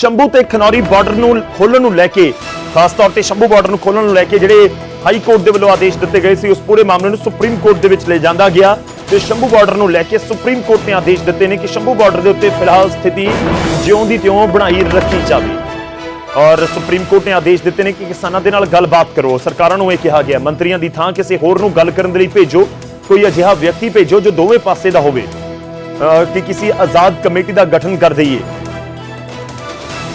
ਸ਼ੰਭੂ ਤੇ ਖਨੌਰੀ ਬਾਰਡਰ ਨੂੰ ਖੋਲਣ ਨੂੰ ਲੈ ਕੇ, ਖਾਸ ਤੌਰ ਤੇ ਸ਼ੰਭੂ ਬਾਰਡਰ ਨੂੰ ਖੋਲਣ ਨੂੰ ਲੈ ਕੇ ਜਿਹੜੇ ਹਾਈ ਕੋਰਟ ਦੇ ਵੱਲੋਂ ਆਦੇਸ਼ ਦਿੱਤੇ ਗਏ ਸੀ, ਉਸ ਪੂਰੇ ਮਾਮਲੇ ਨੂੰ ਸੁਪਰੀਮ ਕੋਰਟ ਦੇ ਵਿੱਚ ਲੈ ਜਾਂਦਾ ਗਿਆ ਤੇ ਸ਼ੰਭੂ ਬਾਰਡਰ ਨੂੰ ਲੈ ਕੇ ਸੁਪਰੀਮ ਕੋਰਟ ਨੇ ਆਦੇਸ਼ ਦਿੱਤੇ ਨੇ ਕਿ ਸ਼ੰਭੂ ਬਾਰਡਰ ਦੇ ਉੱਤੇ ਫਿਲਹਾਲ ਸਥਿਤੀ ਜਿਉਂ ਦੀ ਤਿਉਂ ਬਣਾਈ ਰੱਖੀ ਜਾਵੇ। ਔਰ ਸੁਪਰੀਮ ਕੋਰਟ ਨੇ ਆਦੇਸ਼ ਦਿੱਤੇ ਨੇ ਕਿ ਕਿਸਾਨਾਂ ਦੇ ਨਾਲ ਗੱਲਬਾਤ ਕਰੋ। ਸਰਕਾਰਾਂ ਨੂੰ ਇਹ ਕਿਹਾ ਗਿਆ, ਮੰਤਰੀਆਂ ਦੀ ਥਾਂ ਕਿਸੇ ਹੋਰ ਨੂੰ ਗੱਲ ਕਰਨ ਦੇ ਲਈ ਭੇਜੋ, ਕੋਈ ਅਜਿਹਾ ਵਿਅਕਤੀ ਭੇਜੋ ਜੋ ਦੋਵੇਂ ਪਾਸੇ ਦਾ ਹੋਵੇ। ਕਿ ਕਿਸੇ ਆਜ਼ਾਦ ਕਮੇਟੀ ਦਾ ਗਠਨ ਕਰ ਦਈਏ।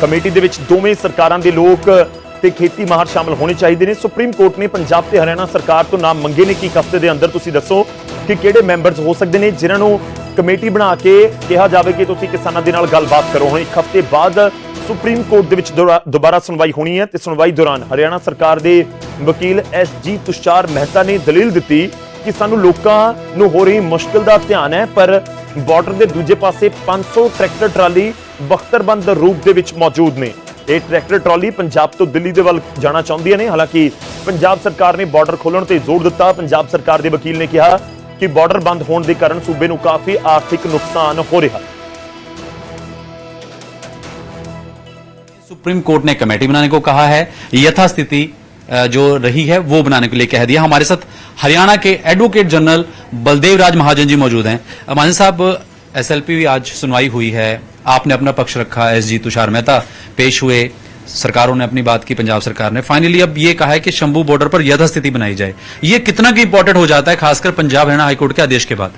ਕਮੇਟੀ ਦੇ ਵਿੱਚ ਦੋਵੇਂ ਸਰਕਾਰਾਂ ਦੇ ਲੋਕ ਤੇ ਖੇਤੀ ਮਾਹਰ ਸ਼ਾਮਲ ਹੋਣੇ ਚਾਹੀਦੇ ਨੇ। ਸੁਪਰੀਮ ਕੋਰਟ ਨੇ ਪੰਜਾਬ ਤੇ ਹਰਿਆਣਾ ਸਰਕਾਰ ਤੋਂ ਨਾਮ ਮੰਗੇ ਨੇ ਕਿ ਇੱਕ ਹਫ਼ਤੇ ਦੇ ਅੰਦਰ ਤੁਸੀਂ ਦੱਸੋ ਕਿ ਕਿਹੜੇ ਮੈਂਬਰਸ ਹੋ ਸਕਦੇ ਨੇ, ਜਿਨ੍ਹਾਂ ਨੂੰ ਕਮੇਟੀ ਬਣਾ ਕੇ ਕਿਹਾ ਜਾਵੇ ਕਿ ਤੁਸੀਂ ਕਿਸਾਨਾਂ ਦੇ ਨਾਲ ਗੱਲਬਾਤ ਕਰੋ। ਹੁਣ ਇੱਕ ਹਫ਼ਤੇ ਬਾਅਦ ਸੁਪਰੀਮ ਕੋਰਟ ਦੇ ਵਿੱਚ ਦੁਰਾ- ਦੁਬਾਰਾ ਸੁਣਵਾਈ ਹੋਣੀ ਹੈ ਤੇ ਸੁਣਵਾਈ ਦੌਰਾਨ ਹਰਿਆਣਾ ਸਰਕਾਰ ਦੇ ਵਕੀਲ ਐਸ ਜੀ ਤੁਸ਼ਾਰ ਮਹਿਤਾ ਨੇ ਦਲੀਲ ਦਿੱਤੀ ਕਿ ਸਾਨੂੰ ਲੋਕਾਂ ਨੂੰ ਹੋ ਰਹੀ ਮੁਸ਼ਕਲ ਦਾ ਧਿਆਨ ਹੈ, ਪਰ ਬਾਰਡਰ ਦੇ ਦੂਜੇ ਪਾਸੇ 500 ਟਰੈਕਟਰ ਟਰਾਲੀ ਬਖਤਰਬੰਦ ਰੂਪ ਦੇ ਵਿੱਚ ਮੌਜੂਦ ਨੇ ਇਹ ਟਰੈਕਟਰ ਟਰਾਲੀ ਪੰਜਾਬ ਤੋਂ ਦਿੱਲੀ ਦੇ ਵੱਲ ਜਾਣਾ ਚਾਹੁੰਦੀਆਂ ਨੇ ਹਾਲਾਂਕਿ ਪੰਜਾਬ ਸਰਕਾਰ ਨੇ ਬਾਰਡਰ ਖੋਲਣ ਤੇ ਜ਼ੋਰ ਦਿੱਤਾ ਪੰਜਾਬ ਸਰਕਾਰ ਦੇ ਵਕੀਲ ਨੇ ਕਿਹਾ ਕਿ ਬਾਰਡਰ ਬੰਦ ਹੋਣ ਦੇ ਕਾਰਨ ਸੂਬੇ ਨੂੰ ਕਾਫੀ ਆਰਥਿਕ ਨੁਕਸਾਨ ਹੋ ਰਿਹਾ ਹੈ सुप्रीम कोर्ट ने कमेटी बनाने को कहा है यथास्थिति अ, जो रही है वो बनाने के लिए कह दिया हमारे साथ हरियाणा के एडवोकेट जनरल बलदेव राज महाजन जी मौजूद हैं अ, महाजन साहब एसएलपी आज सुनवाई हुई है आपने अपना पक्ष रखा एस जी तुषार मेहता पेश हुए सरकारों ने अपनी बात की पंजाब सरकार ने। फाइनली अब ये कहा है कि शंभू बॉर्डर पर यथास्थिति बनाई जाए। ये कितना की इंपॉर्टेंट हो जाता है खासकर पंजाब हरियाणा हाईकोर्ट के आदेश के बाद।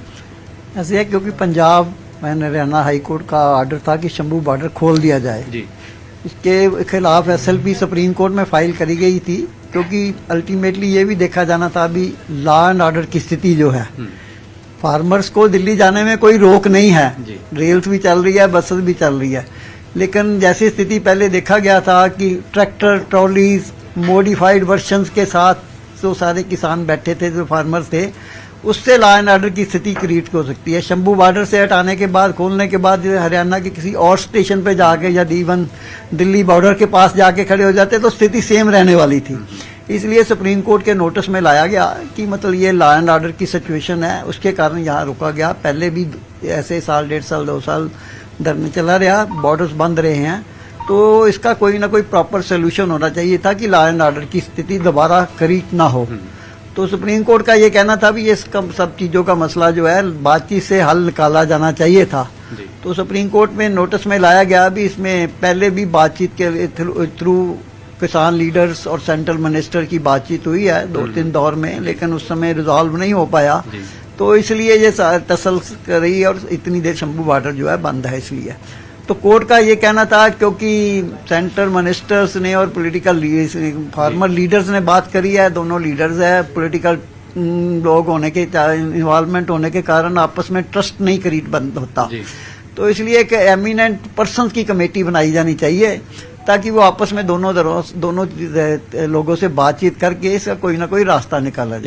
ऐसे है क्योंकि पंजाब हरियाणा हाईकोर्ट का ऑर्डर था कि शंभू बॉर्डर खोल दिया जाए। जी। इसके खिलाफ एसएलपी सुप्रीम कोर्ट में फ़ाइल करी गई थी क्योंकि अल्टीमेटली ये भी देखा जाना था अभी लॉ एंड ऑर्डर की स्थिति जो है। फार्मर्स को दिल्ली जाने में कोई रोक नहीं है। रेल्स भी चल रही है बसेस भी चल रही है। लेकिन जैसी स्थिति पहले देखा गया था कि ट्रैक्टर ट्रॉलीज मॉडिफाइड वर्जन्स के साथ जो सारे किसान बैठे थे जो फार्मर्स थे उससे लॉ एंड ऑर्डर की स्थिति क्रिएट हो सकती है। शंभू बॉर्डर से हटाने के बाद खोलने के बाद हरियाणा के किसी और स्टेशन पे जाके या इवन दिल्ली बॉर्डर के पास जाके खड़े हो जाते तो स्थिति सेम रहने वाली थी। इसलिए सुप्रीम कोर्ट के नोटिस में लाया गया कि मतलब ये लॉ एंड ऑर्डर की सिचुएशन है। उसके कारण यहाँ रुका गया। पहले भी ऐसे साल डेढ़ साल दो साल धरने चला रहा। बॉर्डर्स बंद रहे हैं। तो इसका कोई ना कोई प्रॉपर सोल्यूशन होना चाहिए था कि लॉ एंड ऑर्डर की स्थिति दोबारा क्रिएट ना हो। तो सुप्रीम कोर्ट का ये कहना था भी ये सब सब चीज़ों का मसला जो है बातचीत से हल निकाला जाना चाहिए था। तो सुप्रीम कोर्ट में नोटिस में लाया गया भी इसमें पहले भी बातचीत के थ्रू किसान लीडर्स और सेंट्रल मिनिस्टर की बातचीत हुई है दो तीन दौर में लेकिन उस समय रिजॉल्व नहीं हो पाया। तो इसलिए ये तसल रही और इतनी देर शंभू बॉर्डर जो है बंद है इसलिए। तो कोर्ट का ये कहना था क्योंकि सेंट्रल मिनिस्टर्स ने और पॉलिटिकल फार्मर लीडर्स ने बात करी है दोनों लीडर्स है पॉलिटिकल लोग होने के इन्वॉल्वमेंट होने के कारण आपस में ट्रस्ट नहीं क्रिएट बंद होता। तो इसलिए एक एमिनेंट पर्सन की कमेटी बनाई जानी चाहिए। ताकि वो आपस में दोनों दोनों लोगों से बातचीत करके इसका कोई ना कोई रास्ता निकाला जाए।